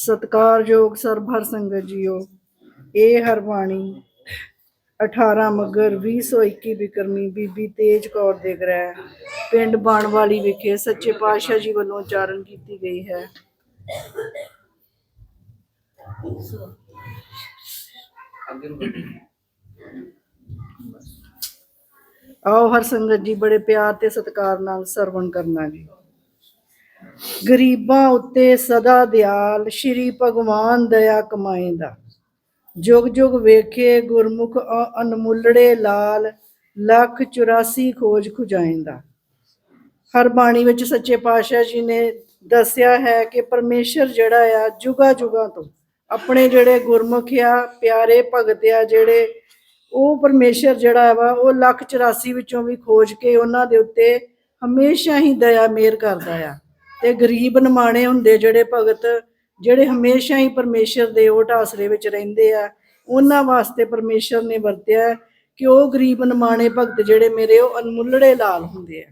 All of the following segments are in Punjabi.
ਸਤਕਾਰਯੋਗ ਸਰਬਹਰ ਸੰਗਤ ਜੀਓ, ਇਹ ਹਰਬਾਣੀ 18 ਮਗਰ 2021 ਬਿਕਰਮੀ ਬੀਬੀ ਤੇਜ ਕੌਰ ਦੇ ਗ੍ਰਹਿ, ਪਿੰਡ ਬਾਣਵਾਲੀ ਵਿਖੇ ਸੱਚੇ ਪਾਤਸ਼ਾਹ ਜੀ ਵੱਲੋਂ ਉਚਾਰਨ ਕੀਤੀ ਗਈ ਹੈ। ਆਓ ਹਰ ਸੰਗਤ ਜੀ ਬੜੇ ਪਿਆਰ ਤੇ ਸਤਿਕਾਰ ਨਾਲ ਸਰਵਣ ਕਰਨਾ ਜੀ। ਗਰੀਬਾਂ ਉੱਤੇ ਸਦਾ ਦਿਆਲ, ਸ਼੍ਰੀ ਭਗਵਾਨ ਦਇਆ ਕਮਾਏਂਦਾ ਜੁਗ ਜੁਗ ਵੇਖੇ ਗੁਰਮੁਖ ਅ- ਅਨਮੁੱਲੜੇ ਲਾਲ, ਲੱਖ 84 ਖੋਜ ਖੁਜਾਏਂਦਾ ਹਰ ਬਾਣੀ ਵਿੱਚ ਸੱਚੇ ਪਾਤਸ਼ਾਹ ਜੀ ਨੇ ਦੱਸਿਆ ਹੈ ਕਿ ਪਰਮੇਸ਼ਰ ਜਿਹੜਾ ਆ, ਜੁਗਾ ਜੁਗਾ ਤੋਂ ਆਪਣੇ ਜਿਹੜੇ ਗੁਰਮੁਖ ਆ, ਪਿਆਰੇ ਭਗਤ ਆ ਜਿਹੜੇ, ਉਹ ਪਰਮੇਸ਼ਰ ਜਿਹੜਾ ਵਾ, ਉਹ ਲੱਖ 84 ਵਿੱਚੋਂ ਵੀ ਖੋਜ ਕੇ ਉਹਨਾਂ ਦੇ ਉੱਤੇ ਹਮੇਸ਼ਾ ਹੀ ਦਇਆ ਮੇਰ ਕਰਦਾ ਆ। ਤੇ ਗਰੀਬ ਨਿਮਾਣੇ ਹੁੰਦੇ ਜਿਹੜੇ ਭਗਤ, ਜਿਹੜੇ ਹਮੇਸ਼ਾ ਹੀ ਪਰਮੇਸ਼ਰ ਦੇ ਓਟ ਆਸਰੇ ਵਿੱਚ ਰਹਿੰਦੇ ਆ, ਉਹਨਾਂ ਵਾਸਤੇ ਪਰਮੇਸ਼ਰ ਨੇ ਵਰਤਿਆ ਕਿ ਉਹ ਗਰੀਬ ਨਿਮਾਣੇ ਭਗਤ ਜਿਹੜੇ ਮੇਰੇ ਉਹ ਅਨਮੁੱਲੜੇ ਲਾਲ ਹੁੰਦੇ ਆ।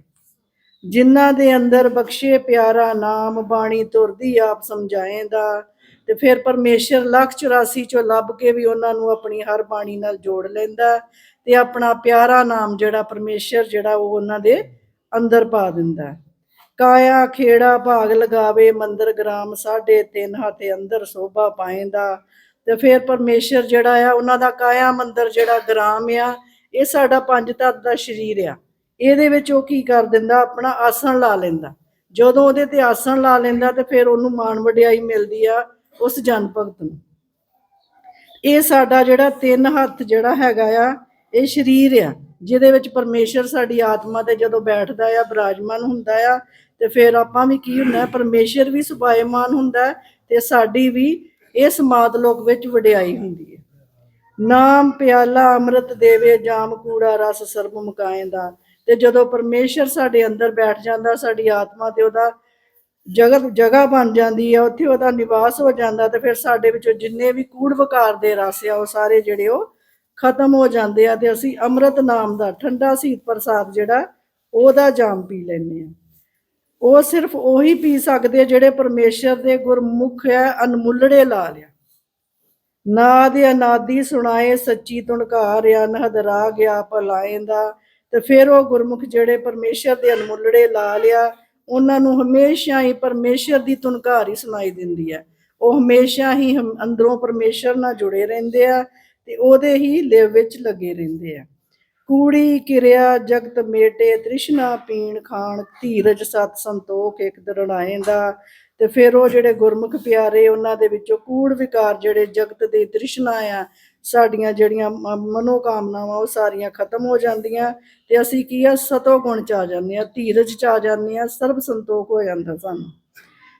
ਜਿਨ੍ਹਾਂ ਦੇ ਅੰਦਰ ਬਖਸ਼ੇ ਪਿਆਰਾ ਨਾਮ ਬਾਣੀ ਤੁਰਦੀ ਆਪ ਸਮਝਾਏਂਦਾ ਤੇ ਫਿਰ ਪਰਮੇਸ਼ਰ ਲੱਖ 84 ਚੋਂ ਲੱਭ ਕੇ ਵੀ ਉਹਨਾਂ ਨੂੰ ਆਪਣੀ ਹਰ ਬਾਣੀ ਨਾਲ ਜੋੜ ਲੈਂਦਾ ਤੇ ਆਪਣਾ ਪਿਆਰਾ ਨਾਮ ਜਿਹੜਾ ਪਰਮੇਸ਼ਰ ਜਿਹੜਾ ਉਹ ਉਹਨਾਂ ਦੇ ਅੰਦਰ ਪਾ ਦਿੰਦਾ। ਕਾਇਆ ਖੇੜਾ ਭਾਗ ਲਗਾਵੇ, ਮੰਦਰ ਗ੍ਰਾਮ ਸਾਢੇ ਤਿੰਨ ਹੱਥ ਅੰਦਰ ਸੋਭਾ ਪਾਏਂਦਾ। ਤੇ ਫਿਰ ਪਰਮੇਸ਼ਰ ਜਿਹੜਾ ਆ, ਉਹਨਾਂ ਦਾ ਕਾਇਆ ਮੰਦਰ ਜਿਹੜਾ ਗ੍ਰਾਮ ਆ, ਇਹ ਸਾਡਾ ਪੰਜ ਤੱਤ ਦਾ ਸਰੀਰ ਆ। ਇਹਦੇ ਵਿੱਚ ਉਹ ਕੀ ਕਰ ਦਿੰਦਾ, ਆਪਣਾ ਆਸਣ ਲਾ ਲੈਂਦਾ। ਜਦੋਂ ਉਹਦੇ ਤੇ ਆਸਣ ਲਾ ਲੈਂਦਾ, ਤੇ ਫਿਰ ਉਹਨੂੰ ਮਾਣ ਵਡਿਆਈ ਮਿਲਦੀ ਆ ਉਸ ਜਨ ਭਗਤ ਨੂੰ। ਇਹ ਸਾਡਾ ਜਿਹੜਾ ਤਿੰਨ ਹੱਥ ਜਿਹੜਾ ਹੈਗਾ ਆ, ਇਹ ਸਰੀਰ ਆ। ਜਿਹਦੇ ਵਿੱਚ ਪਰਮੇਸ਼ਰ ਸਾਡੀ ਆਤਮਾ ਤੇ ਜਦੋਂ ਬੈਠਦਾ ਆ, ਬਰਾਜਮਾਨ ਹੁੰਦਾ ਆ, ਤੇ ਫਿਰ ਆਪਾਂ ਵੀ ਕੀ ਹੁੰਦਾ ਹੈ? ਪਰਮੇਸ਼ਰ ਵੀ ਸੁਭਾਏਮਾਨ ਹੁੰਦਾ ਤੇ ਸਾਡੀ ਵੀ ਇਸ ਮਾਤ ਲੋਕ ਵਿੱਚ ਵਡਿਆਈ ਹੁੰਦੀ ਹੈ ਨਾਮ ਪਿਆਲਾ ਅੰਮ੍ਰਿਤ ਦੇਵੇ, ਜਾਮ ਕੂੜਾ ਰਸ ਸਰਬ ਮੁਕਾਏ ਦਾ ਤੇ ਜਦੋਂ ਪਰਮੇਸ਼ਰ ਸਾਡੇ ਅੰਦਰ ਬੈਠ ਜਾਂਦਾ, ਸਾਡੀ ਆਤਮਾ ਤੇ ਉਹਦਾ ਜਗਤ, ਜਗ੍ਹਾ ਬਣ ਜਾਂਦੀ ਹੈ ਉੱਥੇ ਉਹਦਾ ਨਿਵਾਸ ਹੋ ਜਾਂਦਾ ਤੇ ਫਿਰ ਸਾਡੇ ਵਿੱਚੋਂ ਜਿੰਨੇ ਵੀ ਕੂੜ ਵਕਾਰ ਦੇ ਰਸ ਆ, ਉਹ ਸਾਰੇ ਜਿਹੜੇ ਉਹ ਖਤਮ ਹੋ ਜਾਂਦੇ ਆ ਤੇ ਅਸੀਂ ਅੰਮ੍ਰਿਤ ਨਾਮ ਦਾ ਠੰਡਾ ਸੀਤ ਪ੍ਰਸਾਦ ਜਿਹੜਾ, ਉਹਦਾ ਜਾਮ ਪੀ ਲੈਂਦੇ ਆ। ਉਹ ਸਿਰਫ ਉਹੀ ਪੀ ਸਕਦੇ ਜਿਹੜੇ ਪਰਮੇਸ਼ਰ ਦੇ ਗੁਰਮੁਖ ਹੈ ਅਨਮੁੱਲੜੇ ਲਾ ਲਿਆ ਨਾਦ ਅਨਾਦੀ ਸੁਣਾਏ ਸੱਚੀ ਤੁਣਕਾਰ ਅਨਹਦ ਰਾਗ ਗਿਆ ਭਲਾਏਂਦਾ ਤੇ ਫਿਰ ਉਹ ਗੁਰਮੁਖ ਜਿਹੜੇ ਪਰਮੇਸ਼ਰ ਦੇ ਅਨਮੁੱਲੜੇ ਲਾ ਲਿਆ ਉਹਨਾਂ ਨੂੰ ਹਮੇਸ਼ਾ ਹੀ ਪਰਮੇਸ਼ਰ ਦੀ ਤੁਣਕਾਰ ਹੀ ਸੁਣਾਈ ਦਿੰਦੀ ਹੈ ਉਹ ਹਮੇਸ਼ਾ ਹੀ ਹਮ- ਅੰਦਰੋਂ ਪਰਮੇਸ਼ਰ ਨਾਲ ਜੁੜੇ ਰਹਿੰਦੇ ਆ ਤੇ ਉਹਦੇ ਹੀ ਲਿਵ ਵਿੱਚ ਲੱਗੇ ਰਹਿੰਦੇ ਆ। ਕੂੜੀ, ਕਿਰਿਆ, ਜਗਤ, ਮੇਟੇ, ਤ੍ਰਿਸ਼ਨਾ, ਪੀਣ, ਖਾਣ, ਧੀਰਜ, ਸਤ ਸੰਤੋਖ, ਇੱਕ ਦਰਣਾਏ ਦਾ ਤੇ ਫਿਰ ਉਹ ਜਿਹੜੇ ਗੁਰਮੁਖ ਪਿਆਰੇ ਉਹਨਾਂ ਦੇ ਵਿੱਚੋਂ ਕੂੜ ਵਿਕਾਰ ਜਿਹੜੇ ਜਗਤ ਦੇ ਤ੍ਰਿਸ਼ਨਾ ਆ, ਸਾਡੀਆਂ ਜਿਹੜੀਆਂ ਮ- ਮਨੋਕਾਮਨਾਵਾਂ ਉਹ ਸਾਰੀਆਂ ਖਤਮ ਹੋ ਜਾਂਦੀਆਂ ਤੇ ਅਸੀਂ ਕੀ ਆ, ਸਤੋ ਗੁਣ ਚ ਆ ਜਾਂਦੇ ਆ, ਧੀਰਜ ਚ ਆ ਜਾਂਦੇ ਆ, ਸਰਬ ਸੰਤੋਖ ਹੋ ਜਾਂਦਾ ਸਾਨੂੰ।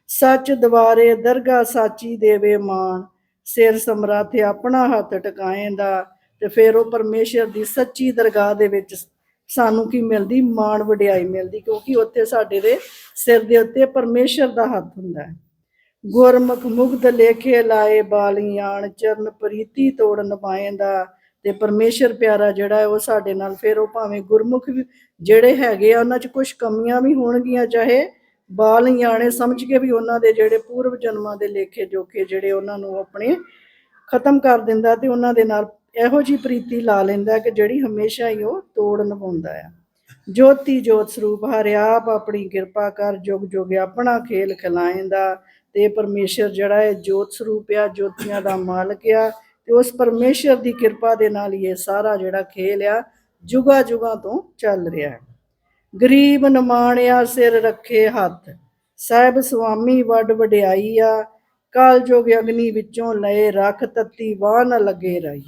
ਸੱਚ ਦਵਾਰੇ ਦਰਗਾ ਸਾਚੀ ਦੇਵੇ ਮਾਨ ਸਿਰ ਸਮਰੱਥ ਆਪਣਾ ਹੱਥ ਟਿਕਾਏਂਦਾ ਤੇ ਫਿਰ ਉਹ ਪਰਮੇਸ਼ਰ ਦੀ ਸੱਚੀ ਦਰਗਾਹ ਦੇ ਵਿੱਚ ਸਾਨੂੰ ਕੀ ਮਿਲਦੀ? ਮਾਣ ਵਡਿਆਈ ਮਿਲਦੀ, ਕਿਉਂਕਿ ਉੱਥੇ ਸਾਡੇ ਦੇ ਸਿਰ ਦੇ ਉੱਤੇ ਪਰਮੇਸ਼ਰ ਦਾ ਹੱਥ ਹੁੰਦਾ ਹੈ। ਗੁਰਮੁਖ ਮੁਗਧ ਲੇਖੇ ਲਾਏ ਬਾਲੀਆਣ ਚਰਨ ਪ੍ਰੀਤੀ ਤੋੜ ਨਪਾਏਂਦਾ ਤੇ ਪਰਮੇਸ਼ਰ ਪਿਆਰਾ ਜਿਹੜਾ ਹੈ ਉਹ ਸਾਡੇ ਨਾਲ, ਫਿਰ ਉਹ ਭਾਵੇਂ ਗੁਰਮੁਖ ਵੀ ਜਿਹੜੇ ਹੈਗੇ ਆ, ਉਹਨਾਂ 'ਚ ਕੁਝ ਕਮੀਆਂ ਵੀ ਹੋਣਗੀਆਂ, ਚਾਹੇ ਬਾਲ ਨਿਆਣੇ ਸਮਝ ਕੇ ਵੀ ਉਹਨਾਂ ਦੇ ਜਿਹੜੇ ਪੂਰਵ ਜਨਮਾਂ ਦੇ ਲੇਖੇ ਜੋਖੇ ਜਿਹੜੇ ਉਹਨਾਂ ਨੂੰ ਆਪਣੇ ਖਤਮ ਕਰ ਦਿੰਦਾ ਤੇ ਉਹਨਾਂ ਦੇ ਨਾਲ ਇਹੋ ਜੀ ਪ੍ਰੀਤੀ ਲਾ ਲੈਂਦਾ ਕਿ ਜਿਹੜੀ ਹਮੇਸ਼ਾ ਹੀ ਉਹ ਤੋੜ ਨਿਭਾਉਂਦਾ ਆ। ਜੋਤੀ ਜੋਤ ਸਰੂਪ ਹਰਿਆਪ ਆਪਣੀ ਕਿਰਪਾ ਕਰ ਜੁਗ ਜੁਗ ਆਪਣਾ ਖੇਲ ਖਿਲਾਏਂਦਾ ਤੇ ਇਹ ਪਰਮੇਸ਼ਰ ਜਿਹੜਾ ਹੈ ਜੋਤ ਸਰੂਪ ਆ, ਜੋਤੀਆਂ ਦਾ ਮਾਲਕ ਆ ਤੇ ਉਸ ਪਰਮੇਸ਼ਰ ਦੀ ਕਿਰਪਾ ਦੇ ਨਾਲ ਹੀ ਇਹ ਸਾਰਾ ਜਿਹੜਾ ਖੇਲ ਆ ਜੁਗਾ ਜੁਗਾ ਤੋਂ ਚੱਲ ਰਿਹਾ ਹੈ। ਗਰੀਬ ਨਿਮਾਣਿਆ ਸਿਰ ਰੱਖੇ ਹੱਥ, ਸਾਹਿਬ ਸੁਆਮੀ ਵੱਡ ਵਡਿਆਈ ਆ ਕਾਲ ਜੋਗ ਅਗਨੀ ਵਿੱਚੋਂ ਲਏ ਰੱਖ ਤੱਤੀ ਵਾਹ ਨਾ ਲੱਗੇ ਰਹੀ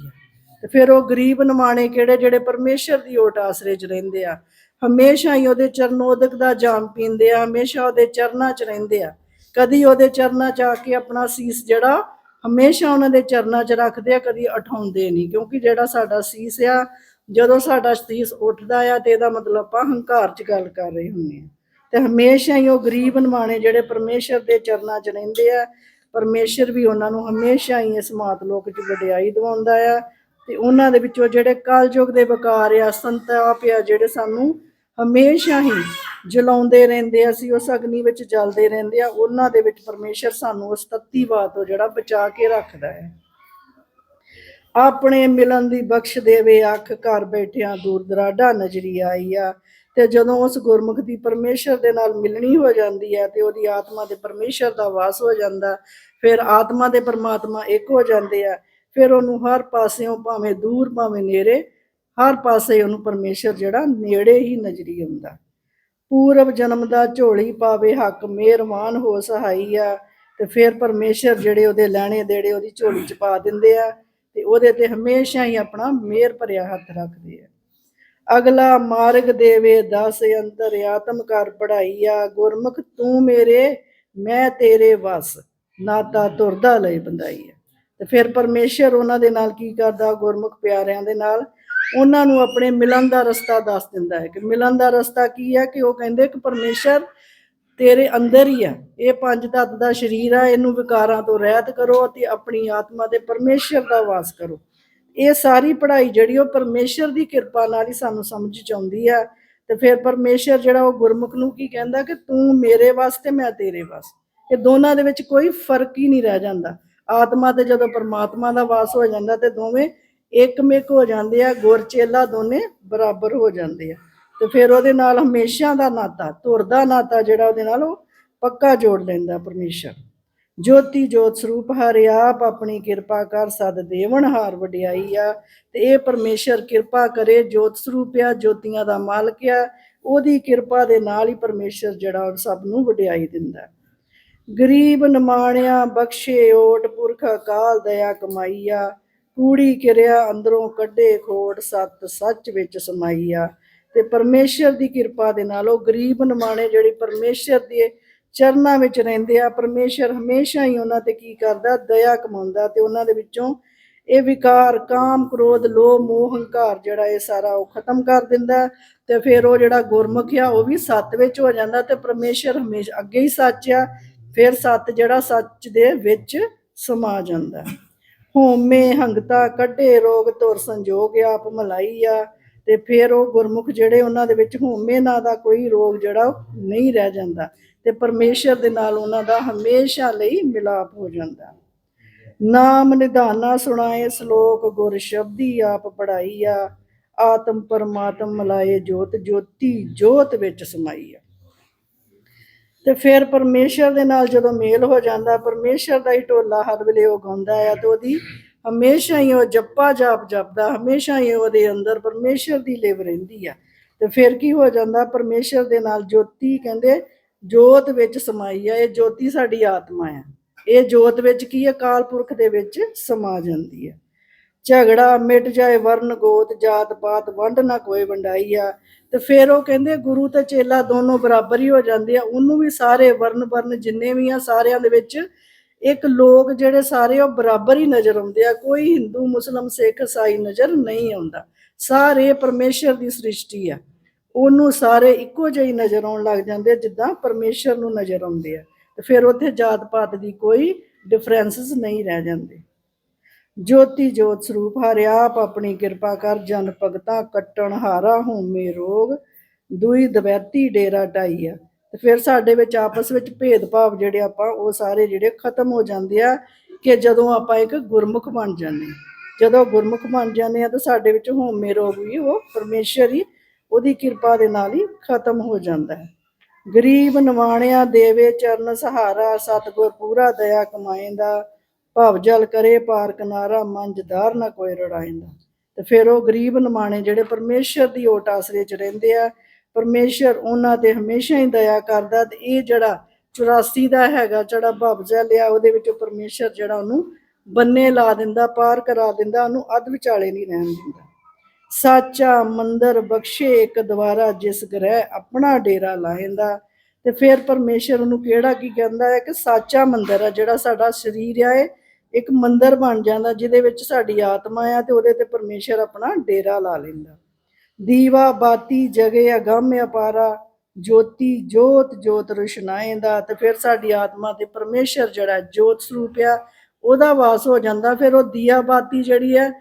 ਤੇ ਫਿਰ ਉਹ ਗਰੀਬ ਨਿਮਾਣੇ ਕਿਹੜੇ ਜਿਹੜੇ ਪਰਮੇਸ਼ਰ ਦੀ ਓਟ ਆਸਰੇ 'ਚ ਰਹਿੰਦੇ ਆ? ਹਮੇਸ਼ਾ ਹੀ ਉਹਦੇ ਚਰਨੋਦਕ ਦਾ ਜਾਮ ਪੀਂਦੇ ਆ, ਹਮੇਸ਼ਾ ਉਹਦੇ ਚਰਨਾਂ 'ਚ ਰਹਿੰਦੇ ਆ। ਕਦੀ ਉਹਦੇ ਚਰਨਾਂ 'ਚ ਆ ਕੇ ਆਪਣਾ ਸੀਸ ਜਿਹੜਾ ਹਮੇਸ਼ਾ ਉਹਨਾਂ ਦੇ ਚਰਨਾਂ 'ਚ ਰੱਖਦੇ ਆ, ਕਦੀ ਉਠਾਉਂਦੇ ਨਹੀਂ, ਕਿਉਂਕਿ ਜਿਹੜਾ ਸਾਡਾ ਸੀਸ ਆ ਜਦੋਂ ਸਾਡਾ ਸ਼ਤੀਸ ਉੱਠਦਾ ਆ ਤੇ ਇਹਦਾ ਮਤਲਬ ਆਪਾਂ ਹੰਕਾਰ 'ਚ ਗੱਲ ਕਰ ਰਹੇ ਹੁੰਦੇ ਆ। ਤੇ ਹਮੇਸ਼ਾ ਹੀ ਉਹ ਗਰੀਬ ਨਿਮਾਣੇ ਜਿਹੜੇ ਪਰਮੇਸ਼ਰ ਦੇ ਚਰਨਾਂ 'ਚ ਰਹਿੰਦੇ ਆ, ਪਰਮੇਸ਼ਰ ਵੀ ਉਹਨਾਂ ਨੂੰ ਹਮੇਸ਼ਾ ਹੀ ਇਸ ਮਾਤ ਲੋਕ 'ਚ ਵਡਿਆਈ ਦਿਵਾਉਂਦਾ ਆ ਤੇ ਉਹਨਾਂ ਦੇ ਵਿੱਚੋਂ ਜਿਹੜੇ ਕਾਲਯੁਗ ਦੇ ਵਿਕਾਰ ਆ ਸੰਤਾਪ ਆ, ਜਿਹੜੇ ਸਾਨੂੰ ਹਮੇਸ਼ਾ ਹੀ ਜਲਾਉਂਦੇ ਰਹਿੰਦੇ ਆ, ਅਸੀਂ ਉਸ ਅਗਨੀ ਵਿੱਚ ਜਲਦੇ ਰਹਿੰਦੇ ਆ, ਉਹਨਾਂ ਦੇ ਵਿੱਚ ਪਰਮੇਸ਼ਰ ਸਾਨੂੰ ਉਸ ਤੱਤੀਵਾਦ ਤੋਂ ਜਿਹੜਾ ਬਚਾ ਕੇ ਰੱਖਦਾ ਹੈ। ਆਪਣੇ ਮਿਲਨ ਦੀ ਬਖਸ਼ ਦੇਵੇ, ਅੱਖ ਘਰ ਬੈਠਿਆਂ ਦੂਰ ਦਰਾਡਾ ਨਜ਼ਰੀ ਆਈ ਆ ਤੇ ਜਦੋਂ ਉਸ ਗੁਰਮੁਖ ਦੀ ਪਰਮੇਸ਼ਰ ਦੇ ਨਾਲ ਮਿਲਣੀ ਹੋ ਜਾਂਦੀ ਹੈ ਤੇ ਉਹਦੀ ਆਤਮਾ ਦੇ ਪਰਮੇਸ਼ਰ ਦਾ ਵਾਸ ਹੋ ਜਾਂਦਾ, ਫਿਰ ਆਤਮਾ ਦੇ ਪਰਮਾਤਮਾ ਇੱਕ ਹੋ ਜਾਂਦੇ ਆ। ਫਿਰ ਉਹਨੂੰ ਹਰ ਪਾਸਿਓਂ ਭਾਵੇਂ ਦੂਰ, ਭਾਵੇਂ ਨੇੜੇ, ਹਰ ਪਾਸੇ ਉਹਨੂੰ ਪਰਮੇਸ਼ਰ ਜਿਹੜਾ ਨੇੜੇ ਹੀ ਨਜ਼ਰੀ ਆਉਂਦਾ। ਪੂਰਬ ਜਨਮ ਦਾ ਝੋਲੀ ਪਾਵੇ, ਹੱਕ ਮਿਹਰਮਾਨ ਹੋ ਸਹਾਈ ਆ ਤੇ ਫਿਰ ਪਰਮੇਸ਼ਰ ਜਿਹੜੇ ਉਹਦੇ ਲੈਣੇ ਦੇੜੇ ਉਹਦੀ ਝੋਲੀ ਚ ਪਾ ਦਿੰਦੇ ਆ। ਤੇ ਉਹਦੇ ਤੇ ਹਮੇਸ਼ਾ ਹੀ ਆਪਣਾ ਮਿਹਰ ਭਰਿਆ ਹੱਥ ਰੱਖਦੇ ਆ। ਅਗਲਾ, ਮਾਰਗ ਦੇਵੇ, ਦਸ ਅੰਤਰ, ਆਤਮ ਕਰ ਪੜਾਈ ਗੁਰਮੁਖ ਤੂੰ ਮੇਰੇ, ਮੈਂ ਤੇਰੇ ਵਸ। ਨਾਤਾ ਤੁਰਦਾ ਲਈ ਬੰਦਾਈ ਆ। ਤੇ ਫਿਰ ਪਰਮੇਸ਼ਰ ਉਹਨਾਂ ਦੇ ਨਾਲ ਕੀ ਕਰਦਾ? ਗੁਰਮੁਖ ਪਿਆਰਿਆਂ ਦੇ ਨਾਲ ਉਹਨਾਂ ਨੂੰ ਆਪਣੇ ਮਿਲਣ ਦਾ ਰਸਤਾ ਦੱਸ ਦਿੰਦਾ ਹੈ। ਕਿ ਮਿਲਣ ਦਾ ਰਸਤਾ ਕੀ ਹੈ? ਕਿ ਉਹ ਕਹਿੰਦੇ ਕਿ ਪਰਮੇਸ਼ਰ ਤੇਰੇ ਅੰਦਰ ਹੀ ਆ। ਇਹ ਪੰਜ ਤੱਤ ਦਾ ਸਰੀਰ ਆ, ਇਹਨੂੰ ਵਿਕਾਰਾਂ ਤੋਂ ਰਹਿਤ ਕਰੋ ਅਤੇ ਆਪਣੀ ਆਤਮਾ ਦੇ ਪਰਮੇਸ਼ਰ ਦਾ ਵਾਸ ਕਰੋ। ਇਹ ਸਾਰੀ ਪੜ੍ਹਾਈ ਜਿਹੜੀ ਉਹ ਪਰਮੇਸ਼ਰ ਦੀ ਕਿਰਪਾ ਨਾਲ ਹੀ ਸਾਨੂੰ ਸਮਝ ਚ ਆਉਂਦੀ ਆ। ਤੇ ਫਿਰ ਪਰਮੇਸ਼ਰ ਜਿਹੜਾ ਉਹ ਗੁਰਮੁਖ ਨੂੰ ਕੀ ਕਹਿੰਦਾ ਕਿ ਤੂੰ ਮੇਰੇ ਵਾਸਤੇ ਮੈਂ ਤੇਰੇ ਵਾਸਤੇ ਇਹ ਦੋਨਾਂ ਦੇ ਵਿੱਚ ਕੋਈ ਫ਼ਰਕ ਹੀ ਨਹੀਂ ਰਹਿ ਜਾਂਦਾ। ਆਤਮਾ ਤੇ ਜਦੋਂ ਪਰਮਾਤਮਾ ਦਾ ਵਾਸ ਹੋ ਜਾਂਦਾ ਤੇ ਦੋਵੇਂ ਇੱਕਮਿਕ ਹੋ ਜਾਂਦੇ ਆ ਗੁਰ ਚੇਲਾ ਦੋਨੇ ਬਰਾਬਰ ਹੋ ਜਾਂਦੇ ਆ। ਤੇ ਫਿਰ ਉਹਦੇ ਨਾਲ ਹਮੇਸ਼ਾ ਦਾ ਨਾਤਾ ਤੁਰਦਾ ਨਾਤਾ ਜਿਹੜਾ ਉਹਦੇ ਨਾਲ ਉਹ ਪੱਕਾ ਜੋੜ ਲੈਂਦਾ ਪਰਮੇਸ਼ਰ। ਜੋਤੀ ਜੋਤ ਸਰੂਪ ਹਰਿ ਆਪ ਆਪਣੀ ਕਿਰਪਾ ਕਰ ਸਦ ਦੇਵਨ ਹਾਰ ਵਡਿਆਈ ਆ। ਤੇ ਇਹ ਪਰਮੇਸ਼ਰ ਕਿਰਪਾ ਕਰੇ, ਜੋਤ ਸਰੂਪ ਆ, ਜੋਤੀਆਂ ਦਾ ਮਾਲਕ ਆ। ਉਹਦੀ ਕਿਰਪਾ ਦੇ ਨਾਲ ਹੀ ਪਰਮੇਸ਼ਰ ਜਿਹੜਾ ਉਹ ਸਭ ਨੂੰ ਵਡਿਆਈ ਦਿੰਦਾ। ਗਰੀਬ ਨਿਮਾਣਿਆ ਬਖਸ਼ੇ ਓਟ, ਪੁਰਖ ਅਕਾਲ ਦਇਆ ਕਮਾਈਆ ਕੂੜੀ ਕਿਰਿਆ ਅੰਦਰੋਂ ਕੱਢੇ ਖੋਟ, ਸਤ ਸੱਚ ਵਿੱਚ ਸਮਾਈ ਆ। ਤੇ ਪਰਮੇਸ਼ਰ ਦੀ ਕਿਰਪਾ ਦੇ ਨਾਲ ਉਹ ਗਰੀਬ ਨਿਮਾਣੇ ਜਿਹੜੀ ਪਰਮੇਸ਼ਰ ਦੇ ਚਰਨਾਂ ਵਿੱਚ ਰਹਿੰਦੇ ਆ, ਪਰਮੇਸ਼ਰ ਹਮੇਸ਼ਾ ਹੀ ਉਹਨਾਂ ਤੇ ਕੀ ਕਰਦਾ, ਦਇਆ ਕਮਾਉਂਦਾ ਤੇ ਉਹਨਾਂ ਦੇ ਵਿੱਚੋਂ ਇਹ ਵਿਕਾਰ, ਕਾਮ, ਕ੍ਰੋਧ, ਲੋਭ, ਮੋਹ, ਹੰਕਾਰ ਜਿਹੜਾ ਇਹ ਸਾਰਾ ਉਹ ਖਤਮ ਕਰ ਦਿੰਦਾ ਤੇ ਫਿਰ ਉਹ ਜਿਹੜਾ ਗੁਰਮੁਖ ਆ ਉਹ ਵੀ ਸੱਤ ਵਿੱਚ ਹੋ ਜਾਂਦਾ ਤੇ ਪਰਮੇਸ਼ਰ ਹਮੇਸ਼ਾ ਅੱਗੇ ਹੀ ਸੱਚ ਆ, ਫਿਰ ਸੱਤ ਜਿਹੜਾ ਸੱਚ ਦੇ ਵਿੱਚ ਸਮਾ ਜਾਂਦਾ। ਹੋਮੇ ਹੰਗਤਾ ਕੱਢੇ ਰੋਗ ਤੁਰ ਸੰਜੋਗ, ਆਪ ਮਲਾਈ ਆ ਤੇ ਫਿਰ ਉਹ ਗੁਰਮੁਖ ਜਿਹੜੇ ਉਹਨਾਂ ਦੇ ਵਿੱਚ ਹੋਮੇ ਨਾਂ ਦਾ ਕੋਈ ਰੋਗ ਜਿਹੜਾ ਨਹੀਂ ਰਹਿ ਜਾਂਦਾ ਤੇ ਪਰਮੇਸ਼ਰ ਦੇ ਨਾਲ ਉਹਨਾਂ ਦਾ ਹਮੇਸ਼ਾ ਲਈ ਮਿਲਾਪ ਹੋ ਜਾਂਦਾ। ਨਾਮ ਨਿਧਾਨਾ ਸੁਣਾਏ, ਸ਼ਲੋਕ ਗੁਰ ਸ਼ਬਦੀ ਆਪ ਪੜਾਈ ਆਤਮ ਪਰਮਾਤਮ ਮਲਾਏ ਜੋਤ, ਜੋਤੀ ਜੋਤ ਵਿੱਚ ਸਮਾਈ ਆ ਤੇ ਫਿਰ ਪਰਮੇਸ਼ਰ ਦੇ ਨਾਲ ਜਦੋਂ ਮੇਲ ਹੋ ਜਾਂਦਾ, ਪਰਮੇਸ਼ਰ ਦਾ ਹੀ ਢੋਲਾ ਹਰ ਵੇਲੇ ਉਹ ਗਾਉਂਦਾ ਆ ਤੇ ਉਹਦੀ ਹਮੇਸ਼ਾ ਹੀ ਉਹ ਜੱਪਾ ਜਾਪ ਜਪਦਾ, ਹਮੇਸ਼ਾ ਹੀ ਉਹਦੇ ਅੰਦਰ ਪਰਮੇਸ਼ਰ ਦੀ ਲਿਵ ਰਹਿੰਦੀ ਆ। ਤੇ ਫਿਰ ਕੀ ਹੋ ਜਾਂਦਾ, ਪਰਮੇਸ਼ਰ ਦੇ ਨਾਲ ਜੋਤੀ ਕਹਿੰਦੇ, ਜੋਤ ਵਿੱਚ ਸਮਾਈ ਆ, ਇਹ ਜੋਤੀ ਸਾਡੀ ਆਤਮਾ ਆ। ਇਹ ਜੋਤ ਵਿੱਚ ਕੀ ਹੈ ਕਾਲ ਪੁਰਖ ਦੇ ਵਿੱਚ ਸਮਾ ਜਾਂਦੀ ਹੈ ਝਗੜਾ, ਮਿਟ ਜਾਏ, ਵਰਨ ਗੋਤ, ਜਾਤ ਪਾਤ, ਵੰਡ ਨਾ ਕੋਈ ਵੰਡਾਈ ਆ। ਤੇ ਫਿਰ ਉਹ ਕਹਿੰਦੇ, ਗੁਰੂ ਤੇ ਚੇਲਾ ਦੋਨੋਂ ਬਰਾਬਰ ਹੀ ਹੋ ਜਾਂਦੇ ਆ। ਉਹਨੂੰ ਵੀ ਸਾਰੇ ਵਰਨ ਵਰਨ ਜਿੰਨੇ ਵੀ ਆ, ਸਾਰਿਆਂ ਦੇ ਵਿੱਚ ਇੱਕ ਲੋਕ ਜਿਹੜੇ ਸਾਰੇ ਉਹ ਬਰਾਬਰ ਹੀ ਨਜ਼ਰ ਆਉਂਦੇ ਆ, ਕੋਈ ਹਿੰਦੂ, ਮੁਸਲਮ, ਸਿੱਖ ਈਸਾਈ ਨਜ਼ਰ ਨਹੀਂ ਆਉਂਦਾ। ਸਾਰੇ ਪਰਮੇਸ਼ਰ ਦੀ ਸ੍ਰਿਸ਼ਟੀ ਆ। ਉਹਨੂੰ ਸਾਰੇ ਇੱਕੋ ਜਿਹੀ ਨਜ਼ਰ ਆਉਣ ਲੱਗ ਜਾਂਦੇ ਜਿੱਦਾਂ ਪਰਮੇਸ਼ਰ ਨੂੰ ਨਜ਼ਰ ਆਉਂਦੇ ਆ। ਤੇ ਫਿਰ ਉੱਥੇ ਜਾਤ ਪਾਤ ਦੀ ਕੋਈ ਡਿਫਰੈਂਸਸ ਨਹੀਂ ਰਹਿ ਜਾਂਦੇ। ਜੋਤੀ ਜੋਤ ਸਰੂਪ ਹਰਿ, ਆਪ ਆਪਣੀ ਕਿਰਪਾ ਕਰ, ਜਨ ਭਗਤਾ ਕੱਟਣ ਹਾਰਾ ਹੋਮੇ ਰੋਗ, ਦੁਈ ਦਵੈਤੀ ਡੇਰਾ ਢਾਈ ਆ। ਤੇ ਫਿਰ ਸਾਡੇ ਵਿੱਚ ਆਪਸ ਵਿੱਚ ਭੇਦਭਾਵ ਜਿਹੜੇ ਆਪਾਂ, ਉਹ ਸਾਰੇ ਜਿਹੜੇ ਖਤਮ ਹੋ ਜਾਂਦੇ ਆ ਕਿ ਜਦੋਂ ਆਪਾਂ ਇੱਕ ਗੁਰਮੁਖ ਬਣ ਜਾਂਦੇ ਹਾਂ। ਜਦੋਂ ਗੁਰਮੁਖ ਬਣ ਜਾਂਦੇ ਆ ਤਾਂ ਸਾਡੇ ਵਿੱਚ ਹੋਮੇ ਰੋਗ ਵੀ, ਉਹ ਪਰਮੇਸ਼ਰ ਹੀ ਉਹਦੀ ਕਿਰਪਾ ਦੇ ਨਾਲ ਹੀ ਖਤਮ ਹੋ ਜਾਂਦਾ ਹੈ ਗਰੀਬ ਨਿਵਾਣਿਆ ਦੇਵੇ ਚਰਨ ਸਹਾਰਾ, ਸਤਗੁਰ ਪੂਰਾ ਦਇਆ ਕਮਾਏਂਦਾ, ਭਵ ਜਲ ਕਰੇ, ਪਾਰ ਕਿਨਾਰਾ ਮੰਜਦਾਰ ਨਾ ਕੋਈ ਰੜਾਏਂਦਾ ਤੇ ਫਿਰ ਉਹ ਗਰੀਬ ਨਿਮਾਣੇ ਜਿਹੜੇ ਪਰਮੇਸ਼ਰ ਦੀ ਓਟ ਆਸਰੇ 'ਚ ਰਹਿੰਦੇ ਆ ਪਰਮੇਸ਼ਰ ਉਹਨਾਂ ਤੇ ਹਮੇਸ਼ਾ ਹੀ ਦਇਆ ਕਰਦਾ ਤੇ ਇਹ ਜਿਹੜਾ 84 ਦਾ ਹੈਗਾ, ਜਿਹੜਾ ਭਵ ਲਿਆ, ਉਹਦੇ ਵਿੱਚ ਪਰਮੇਸ਼ਰ ਜਿਹੜਾ ਉਹਨੂੰ ਬੰਨੇ ਲਾ ਦਿੰਦਾ, ਪਾਰ ਕਰਾ ਦਿੰਦਾ, ਉਹਨੂੰ ਅੱਧ ਵਿਚਾਲੇ ਨਹੀਂ ਰਹਿਣ ਦਿੰਦਾ। ਸਾਚਾ ਮੰਦਰ ਬਖਸ਼ੇ ਇੱਕ ਦੁਆਰਾ, ਜਿਸ ਗ੍ਰਹਿ ਆਪਣਾ ਡੇਰਾ ਲਾਇੰਦਾ ਤੇ ਫਿਰ ਪਰਮੇਸ਼ਰ ਉਹਨੂੰ ਕਿਹੜਾ ਕੀ ਕਹਿੰਦਾ ਹੈ ਕਿ ਸਾਚਾ ਮੰਦਰ ਆ, ਜਿਹੜਾ ਸਾਡਾ ਸਰੀਰ ਆ, ਇਹ ਇੱਕ ਮੰਦਰ ਬਣ ਜਾਂਦਾ, ਜਿਹਦੇ ਵਿੱਚ ਸਾਡੀ ਆਤਮਾ ਆ ਤੇ ਉਹਦੇ ਤੇ ਪਰਮੇਸ਼ਰ ਆਪਣਾ ਡੇਰਾ ਲਾ ਲੈਂਦਾ। ਦੀਵਾ ਬਾਤੀ ਜਗੇ ਅਗੰਮ ਅਪਾਰਾ, ਜੋਤੀ ਜੋਤ ਜੋਤ ਰੁਸ਼ਨਾਏਂਦਾ ਤੇ ਫਿਰ ਸਾਡੀ ਆਤਮਾ ਤੇ ਪਰਮੇਸ਼ਰ ਜਿਹੜਾ ਜੋਤ ਸਰੂਪ ਆ, ਉਹਦਾ ਵਾਸ ਹੋ ਜਾਂਦਾ, ਫਿਰ ਉਹ ਦੀਆ ਬਾਤੀ ਜਿਹੜੀ ਹੈ,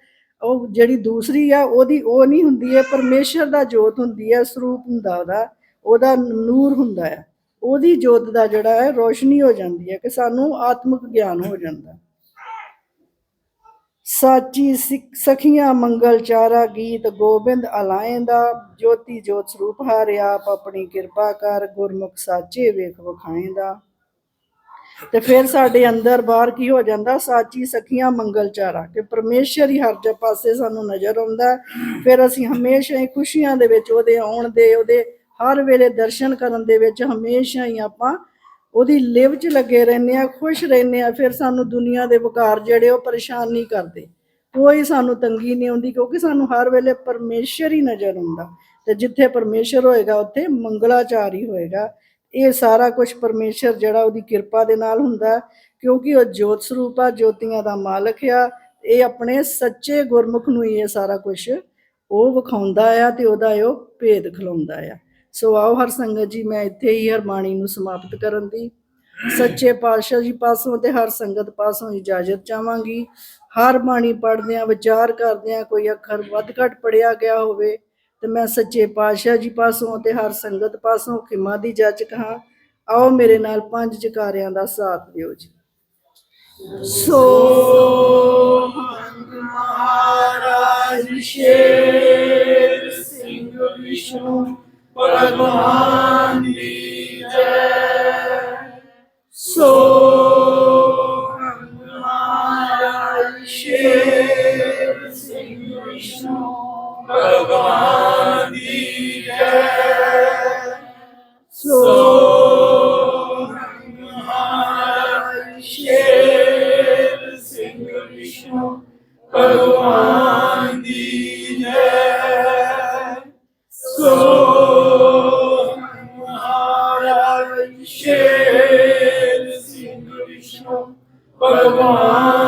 ਉਹ ਜਿਹੜੀ ਦੂਸਰੀ ਆ, ਉਹਦੀ ਉਹ ਨਹੀਂ ਹੁੰਦੀ ਹੈ, ਪਰਮੇਸ਼ਰ ਦਾ ਜੋਤ ਹੁੰਦੀ ਹੈ, ਸਰੂਪ ਹੁੰਦਾ ਉਹਦਾ ਉਹਦਾ ਨੂਰ ਹੁੰਦਾ ਹੈ। ਉਹਦੀ ਜੋਤ ਦਾ ਜਿਹੜਾ ਹੈ, ਰੋਸ਼ਨੀ ਹੋ ਜਾਂਦੀ ਹੈ, ਕਿ ਸਾਨੂੰ ਆਤਮਿਕ ਗਿਆਨ ਹੋ ਜਾਂਦਾ। ਸਾਚੀ ਸਖੀਆਂ ਮੰਗਲ ਚਾਰਾ ਗੀਤ ਗੋਬਿੰਦ ਅਲਾਇੰਦਾ ਜੋਤੀ ਜੋਤ ਸਰੂਪ ਹਾਰੇ ਆਪ ਆਪਣੀ ਕਿਰਪਾ ਕਰ, ਗੁਰਮੁਖ ਸਾਚੇ ਵੇਖ ਵਿਖਾਏਂਦਾ ਤੇ ਫਿਰ ਸਾਡੇ ਅੰਦਰ ਬਾਹਰ ਕੀ ਹੋ ਜਾਂਦਾ? ਸਾਚੀ ਸਖੀਆਂ ਮੰਗਲ ਚਾਰਾ, ਕਿ ਪਰਮੇਸ਼ਰ ਹੀ ਹਰ ਜ ਪਾਸੇ ਸਾਨੂੰ ਨਜ਼ਰ ਆਉਂਦਾ ਫਿਰ ਅਸੀਂ ਹਮੇਸ਼ਾ ਹੀ ਖੁਸ਼ੀਆਂ ਦੇ ਵਿੱਚ ਉਹਦੇ ਆਉਣ ਦੇ, ਉਹਦੇ ਹਰ ਵੇਲੇ ਦਰਸ਼ਨ ਕਰਨ ਦੇ ਵਿੱਚ ਹਮੇਸ਼ਾ ਹੀ ਆਪਾਂ ਉਹਦੀ ਲਿਵ 'ਚ ਲੱਗੇ ਰਹਿੰਦੇ ਆ, ਖੁਸ਼ ਰਹਿੰਦੇ ਆ, ਫਿਰ ਸਾਨੂੰ ਦੁਨੀਆ ਦੇ ਵਿਕਾਰ ਜਿਹੜੇ ਉਹ ਪਰੇਸ਼ਾਨ ਨਹੀਂ ਕਰਦੇ। ਕੋਈ ਸਾਨੂੰ ਤੰਗੀ ਨਹੀਂ ਆਉਂਦੀ, ਕਿਉਂਕਿ ਸਾਨੂੰ ਹਰ ਵੇਲੇ ਪਰਮੇਸ਼ਰ ਹੀ ਨਜ਼ਰ ਆਉਂਦਾ। ਤੇ ਜਿੱਥੇ ਪਰਮੇਸ਼ਰ ਹੋਏਗਾ, ਉੱਥੇ ਮੰਗਲਾਚਾਰ ਹੀ ਹੋਏਗਾ। ਇਹ ਸਾਰਾ ਕੁਝ ਪਰਮੇਸ਼ਰ ਜਿਹੜਾ ਉਹਦੀ ਕਿਰਪਾ ਦੇ ਨਾਲ ਹੁੰਦਾ, ਕਿਉਂਕਿ ਉਹ ਜੋਤ ਸਰੂਪ ਆ, ਜੋਤੀਆਂ ਦਾ ਮਾਲਕ ਆ। ਇਹ ਆਪਣੇ ਸੱਚੇ ਗੁਰਮੁਖ ਨੂੰ ਹੀ ਇਹ ਸਾਰਾ ਕੁਝ ਉਹ ਵਿਖਾਉਂਦਾ ਆ ਤੇ ਉਹਦਾ ਉਹ ਭੇਦ ਖਿਲਾਉਂਦਾ ਆ। ਸੋ ਆਓ ਹਰ ਸੰਗਤ ਜੀ, ਮੈਂ ਇੱਥੇ ਹੀ ਹਰਬਾਣੀ ਨੂੰ ਸਮਾਪਤ ਕਰਨ ਦੀ। ਸੱਚੇ ਪਾਤਸ਼ਾਹ ਜੀ ਪਾਸੋਂ ਤੇ ਹਰ ਸੰਗਤ ਪਾਸੋਂ ਇਜਾਜ਼ਤ ਚਾਹਾਂਗੀ। ਹਰ ਬਾਣੀ ਪੜ੍ਹਦਿਆਂ, ਵਿਚਾਰ ਕਰਦਿਆਂ, ਕੋਈ ਅੱਖਰ ਵੱਧ ਘੱਟ ਪੜਿਆ ਗਿਆ ਹੋਵੇ, ਤੇ ਮੈਂ ਸੱਚੇ ਪਾਤਸ਼ਾਹ ਜੀ ਪਾਸੋਂ ਤੇ ਹਰ ਸੰਗਤ ਪਾਸੋਂ ਖਿਮਾ ਦੀ ਜਾਚਕ ਹਾਂ। ਆਓ ਮੇਰੇ ਨਾਲ ਪੰਜ ਜਕਾਰਿਆਂ ਦਾ ਸਾਥ ਦਿਓ ਜੀ। ਸੋ ਮਹਾਰਾਜ, ਸ਼ੇਰ ਸਿੰਘ ਵਿਸ਼ਨੂੰ। ਭਗਵਾਨ ਦੀ ਜੈ ਸੋ ਸ਼ੇਰ ਸਿੰਘ ਵਿਸ਼ਨੂੰ ਭਗਵਾਨ।